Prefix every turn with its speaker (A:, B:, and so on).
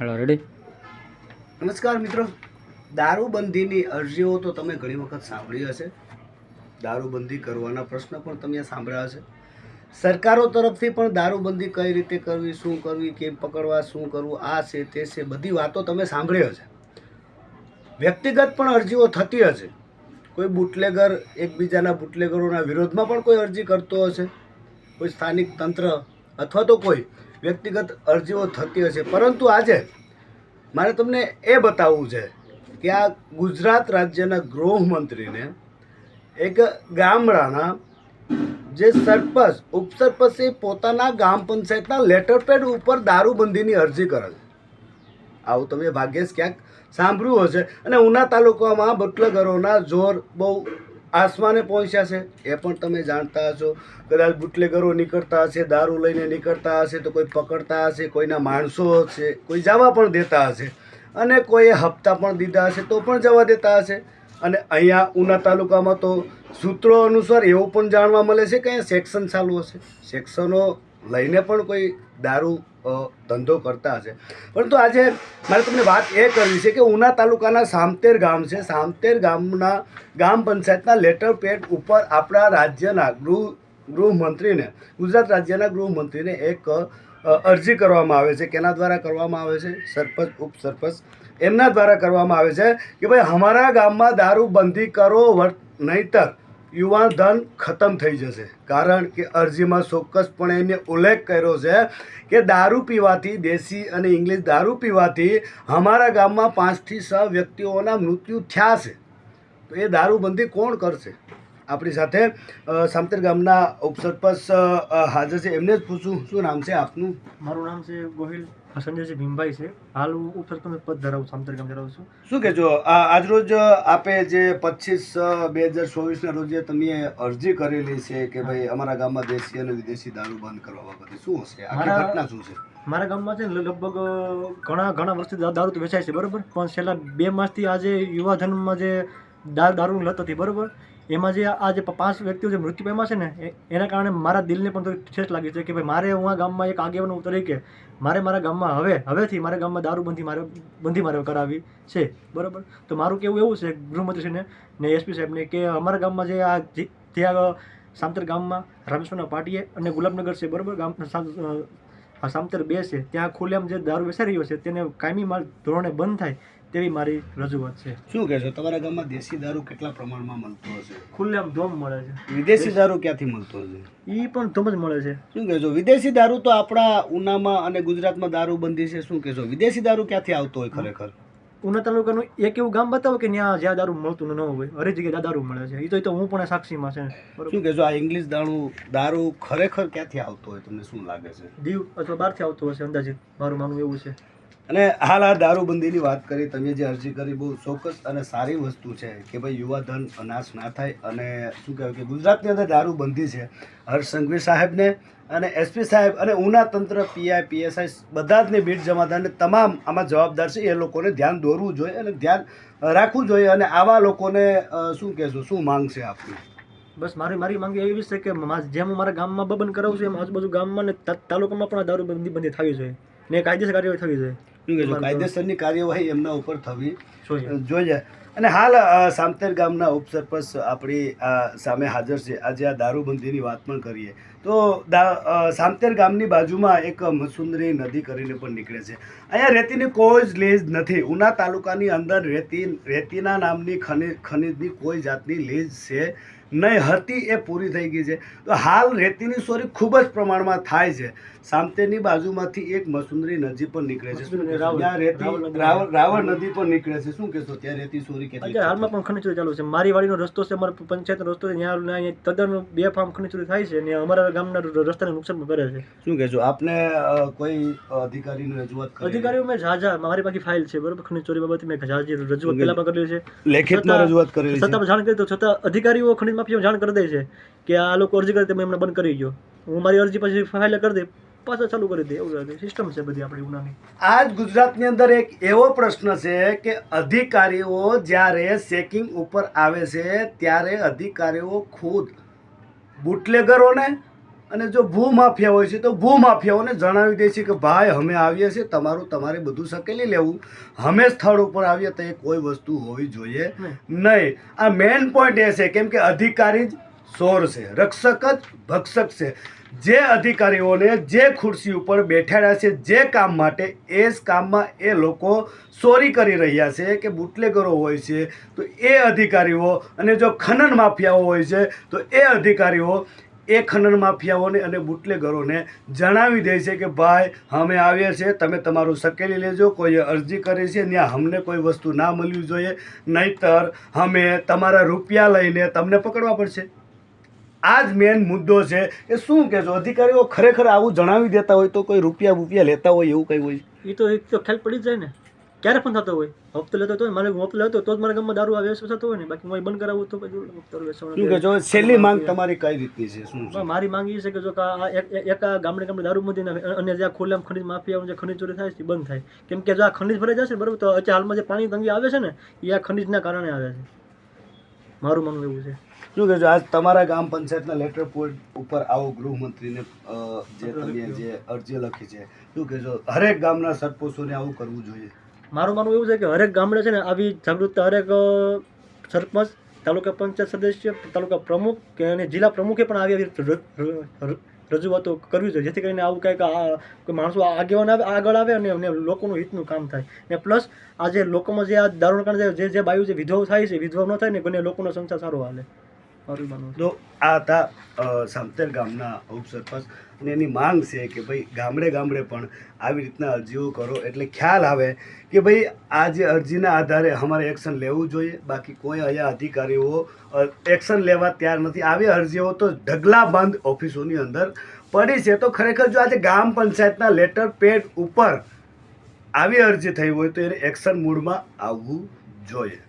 A: હાલો ready
B: નમસ્કાર મિત્રો. દારૂબંધીની અરજીઓ તો તમે ઘણી વખત સાંભળી હશે. દારૂબંધી કરવાના પ્રશ્ન પણ તમે સાંભળ્યા હશે. સરકારો તરફથી પણ દારૂબંધી કઈ રીતે કરવી, શું કરવી, કેમ પકડવા, શું કરવું, આ છે, તે છે, બધી વાતો તમે સાંભળી હશે. વ્યક્તિગત પણ અરજીઓ થતી હશે. કોઈ બુટલેગર એકબીજાના બુટલેગરોના વિરોધમાં પણ કોઈ અરજી કરતો હશે. કોઈ સ્થાનિક તંત્ર અથવા તો કોઈ વ્યક્તિગત અરજીઓ થતી હશે પરંતુ આજે મારે તમને એ બતાવવું છે કે આ ગુજરાત રાજ્યના ગૃહમંત્રીને એક ગામડાના જે સરપંચ, ઉપસરપંચે પોતાના ગામ પંચાયતના લેટર પેડ ઉપર દારૂબંધીની અરજી કરે છે આવું તમે ભાગ્યેશ ક્યાંક સાંભળ્યું હશે. અને ઉના તાલુકામાં બટલગરોના જોર બહુ આસમાને પહોંચ્યા છે. એ પણ તમે જાણતા હશો. કદાચ બુટલેગરો નીકળતા હશે, દારૂ લઈને નીકળતા હશે, તો કોઈ પકડતા હશે, કોઈના માણસો હશે, કોઈ જવા પણ દેતા હશે. અને કોઈએ હપ્તા પણ દીધા હશે, તો પણ જવા દેતા હશે. અને અહીંયા ઉના તાલુકામાં તો સૂત્રો અનુસાર એવું પણ જાણવા મળે છે કે અહીંયા સેક્શન ચાલુ હશે. સેક્શનો લઈને પણ કોઈ દારૂ ધંધો કરતા હશે. પરંતુ આજે મારે તમને વાત એ કરવી છે કે ઉના તાલુકાના સામતેર ગામ છે. સામતેર ગામના, ગામ પંચાયતના લેટર પેડ ઉપર આપણા રાજ્યના ગૃહ, ગૃહમંત્રીને, ગુજરાત રાજ્યના ગૃહમંત્રીને એક અરજી કરવામાં આવે છે. કેના દ્વારા કરવામાં આવે છે? સરપંચ, ઉપસરપંચ. એમના દ્વારા કરવામાં આવે છે કે ભાઈ, અમારા ગામમાં દારૂ બંધી કરો નહીંતર યુવાન ધન ખતમ થઈ જશે. કારણ કે અરજીમાં ચોક્કસપણે એને ઉલ્લેખ કર્યો છે કે દારૂ પીવાથી દેશી અને ઇંગ્લિશ દારૂ પીવાથી અમારા ગામમાં પાંચથી છ વ્યક્તિઓના મૃત્યુ થયા છે. તો એ દારૂબંધી કોણ કરશે? આપણી સાથે સામતર ગામના ઉપસરપંચ હાજર છે. એમને જ પૂછું શું નામ છે આપનું?
C: મારું નામ છે ગોહિલ સંજયસિંહ ભીમભાઈ છે. હાલ હું ઉપસરપંચ પદ ધરાવું સામતર ગામ ધરાવું છું.
B: શું કહેજો આજરોજ આપે જે પચીસ બે હજાર ચોવીસના રોજે તમે અરજી કરેલી છે કે ભાઈ અમારા ગામમાં દેશી અને વિદેશી દારૂ બંધ કરવા બાબતે શું હશે? આખી ઘટના શું છે?
C: મારા ગામમાં છે ને લગભગ ઘણા ઘણા વર્ષથી દારૂ તો વેચાય છે બરાબર? પણ છેલ્લા બે માસથી આજે યુવાધનમાં જે દારૂ લત હતી બરોબર? એમાં જે આ જે પાંચ વ્યક્તિઓ જે મૃત્યુ પામ્યા છે ને એના કારણે મારા દિલને પણ થોડી ઠેસ લાગી છે કે ભાઈ મારે હું આ ગામમાં એક આગેવાનો તરીકે, મારે મારા ગામમાં હવે, હવેથી મારા ગામમાં દારૂબંધી મારે, બંધી મારે કરાવી છે, બરાબર? તો મારું કેવું એવું છે ગૃહમંત્રીશ્રીને ને એસપી સાહેબને કે અમારા ગામમાં જે આ જે આ સામતર ગામમાં રામેશ્વરના પાટીએ અને ગુલાબનગર છે, બરાબર? ગામ સામતર બે છે, ત્યાં ખુલ્લેમ જે દારૂ વેચાઈ રહ્યો છે, તેને કાયમી માલ ધોરણે બંધ થાય તેવી મારી રજૂઆત છે.
B: શું કહેશો તમારા ગામમાં દેશી દારૂ કેટલા પ્રમાણમાં મળતો હશે?
C: ખુલ્લેમ ધોમ મળે છે.
B: વિદેશી દારૂ ક્યાંથી મળતો હશે?
C: એ પણ ધોમ જ મળે છે.
B: શું કહેશો વિદેશી દારૂ તો આપણા ઉનામાં અને ગુજરાતમાં દારૂ બંધી છે શું કહેશો વિદેશી દારૂ ક્યાંથી આવતો હોય ખરેખર?
C: ઉના તાલુકાનું એક એવું ગામ બતાવો કે ત્યાં જ્યાં દારૂ મળતું ન હોય. હરેક જગ્યાએ દારૂ મળે છે. એ તો હું પણ સાક્ષીમાં છે.
B: શું કહેશો આ ઇંગ્લિશ દારૂ દારૂ ખરેખર ક્યાંથી આવતો હોય? તમને શું લાગે છે?
C: દીવ અથવા બહારથી આવતો હશે અંદાજિત. મારું માનવું એવું છે.
B: અને હાલ આ દારૂબંધીની વાત કરી, તમે જે અરજી કરી, બહુ ચોક્કસ અને સારી વસ્તુ છે કે ભાઈ યુવા ધન અનાશ ના થાય અને શું કહેવાય કે ગુજરાતની અંદર દારૂબંધી છે. હર્ષ સંઘવી સાહેબને અને એસપી સાહેબ અને ઉના તંત્ર પીઆઈ પીએસઆઈ બધા જ ને બીટ જમાદારને તમામ આમાં જવાબદાર છે, એ લોકોને ધ્યાન દોરવું જોઈએ અને ધ્યાન રાખવું જોઈએ અને આવા લોકોને શું કહેશો, શું માંગ છે આપની?
C: બસ મારી મારી માંગ એવી છે કે જેમ હું મારા ગામમાં બબન કરાવું છું, એમ આજુબાજુ ગામમાં ને તાલુકામાં પણ દારૂબંધી બંધી બંધી થવી જોઈએ. ને કાયદેસર કાર્યવાહી થવી જોઈએ.
B: શું કહેશો? કાયદેસરની કાર્યવાહી એમના ઉપર થવી
C: જોઈએ.
B: અને હાલ સામતેર ગામના ઉપસરપંચ આપણી સામે હાજર છે. આજે આ દારૂબંધીની વાત પણ કરીએ. તો દા સામતેર ગામની બાજુમાં એક મસુંદરી નદી કરીને પણ નીકળે છે. અહીંયા રેતીની કોઈ જ લેજ નથી. ઉના તાલુકાની અંદર રેતી રેતીના નામની ખનિજ ખનિજની કોઈ જાતની લેજ છે નહીં. હતી એ પૂરી થઈ ગઈ છે. તો હાલ રેતીની ચોરી ખૂબ જ પ્રમાણમાં થાય છે. સામતેરની બાજુમાંથી એક મસુંદરી નદી પણ નીકળે છે. શું ત્યાં રેતી
C: રાવલ નદી.
B: પણ નીકળે છે. શું કહેશો? ત્યાં રેતી ચોરી કેટલી
C: હાલમાં પણ ખનીજ ચાલુ છે. મારી વાડીનો રસ્તો છે અમારો પંચાયતનો રસ્તો છે. ત્યાં તદ્દન બે ફાર્મ ખનીજ ચોરી થાય છે ને અમારા ગામના રસ્તાને નુકસાન કરે છે.
B: શું કહેશો? આપને કોઈ અધિકારીને રજૂઆત
C: અધિકારીઓ મેં ઝાઝા મારી પાસે ફાઇલ છે બરોબર? ખનીજ ચોરી બાબતે મેં ઝાઝી રજૂઆત પહેલા પણ કરેલી છે.
B: લેખિતમાં
C: છતાં-
B: રજૂઆત કરેલી છે.
C: છતાં જાણ કરી તો છતાં અધિકારીઓ ખનીજ માફીઓ જાણ કરી દે છે કે આ લોકો અરજી કરે તેમ એમને બંધ કરી ગયો. હું મારી અરજી પછી ફાઇલ કરી દે પાછા ચાલુ કરી દે. એવું સિસ્ટમ છે બધી આપણી ઉનાની
B: આજ ગુજરાતની અંદર એક એવો પ્રશ્ન છે કે અધિકારીઓ જ્યારે ચેકિંગ ઉપર આવે છે ત્યારે અધિકારીઓ ખુદ બુટલેગરોને અને જો ભૂમાફિયા હોય છે તો ભૂમાફિયાઓને જણાવી દે છે કે ભાઈ અમે આવીએ છીએ તમારું તમારે બધું સકેલી લેવું. અમે સ્થળ ઉપર આવીએ તો એ કોઈ વસ્તુ હોવી જોઈએ નહીં. આ મેઇન પોઈન્ટ એ છે કેમ કે અધિકારી જ સોર છે રક્ષક જ ભક્ષક છે. જે અધિકારીઓને જે ખુરશી ઉપર બેઠાડ્યા છે જે કામ માટે એ જ કામમાં એ લોકો ચોરી કરી રહ્યા છે કે બુટલેગરો હોય છે તો એ અધિકારીઓ અને જો ખનન માફિયાઓ હોય છે તો એ અધિકારીઓ એ ખનન માફિયાઓને અને બુટલેગરોને જણાવી દે છે કે, ભાઈ, અમે આવીએ છીએ, તમે તમારું સકેલી લેજો, કોઈએ અરજી કરી છે ત્યાં અમને કોઈ વસ્તુ ના મળવી જોઈએ, નહીતર અમે તમારા રૂપિયા લઈને તમને પકડવા પડશે. આ જ મેન મુદ્દો છે કે, શું કહેશો? અધિકારીઓ ખરેખર આવું જણાવી દેતા હોય તો કોઈ રૂપિયા રૂપિયા લેતા હોય એવું કંઈ હોય?
C: એ તો એક તો ખ્યાલ પડી જાય ને. ક્યારે પણ થતો હોય. હપ્તો લેતો હોય મારે હપ્તો લેતો તો જ મારા ગામમાં દારૂ આવે થતો હોય ને. બાકી હું બંધ કરાવું તો પછી વેચવાનો
B: શું કહેશો છેલ્લી માંગ તમારી કઈ રીતની છે? શું
C: મારી માંગ એ છે કે જો આ એક ગામડે ગામડે દારૂ મધી અને આ ખુલ્લામ ખનીજ માફિયા જે ખનીજ ચોરી થાય છે બંધ થાય. કેમ કે જો આ ખનીજ ભરાઈ જશે બરાબર તો અત્યારે હાલમાં જે પાણી તંગી આવે છે ને એ આ ખનીજના કારણે આવે છે. મારું માનવું એવું છે.
B: શું કહેજો આજ તમારા ગામ પંચાયતના લેટર પોઈન્ટ ઉપર આવો ગૃહમંત્રીને જે તમે જે અરજી લખી છે શું કહેજો હરેક ગામના સરપંચોને આવું કરવું જોઈએ?
C: મારું માનવું એવું છે કે હરેક ગામડે છે ને આવી જાગૃતતા, હરેક સરપંચ, તાલુકા પંચાયત સદસ્ય, તાલુકા પ્રમુખ કે અને જિલ્લા પ્રમુખે પણ આવી આવી રજૂઆતો કરવી જોઈએ જેથી કરીને આવું કંઈક માણસો આગેવાન આવે આગળ આવે અને એમને લોકોનું હિતનું કામ થાય ને પ્લસ આ જે લોકોમાં જે આ દારૂણ જે જે બાયુ જે વિધવાઓ થાય છે વિધવા ન થાય ને બંને લોકોનો સંસાર સારો હાલે.
B: તો આ હતા સામતેર ગામના ઉપસરપંચ. અને એની માંગ છે કે ભાઈ ગામડે ગામડે પણ આવી રીતના અરજીઓ કરો. એટલે ખ્યાલ આવે કે ભાઈ આ જે અરજીના આધારે અમારે એક્શન લેવું જોઈએ. બાકી કોઈ અહીંયા અધિકારીઓ એક્શન લેવા તૈયાર નથી. આવી અરજીઓ તો ઢગલા બંધ ઓફિસોની અંદર પડી છે. તો ખરેખર જો આજે ગામ પંચાયતના લેટર પેડ ઉપર આવી અરજી થઈ હોય તો એને એક્શન મૂડમાં આવવું જોઈએ.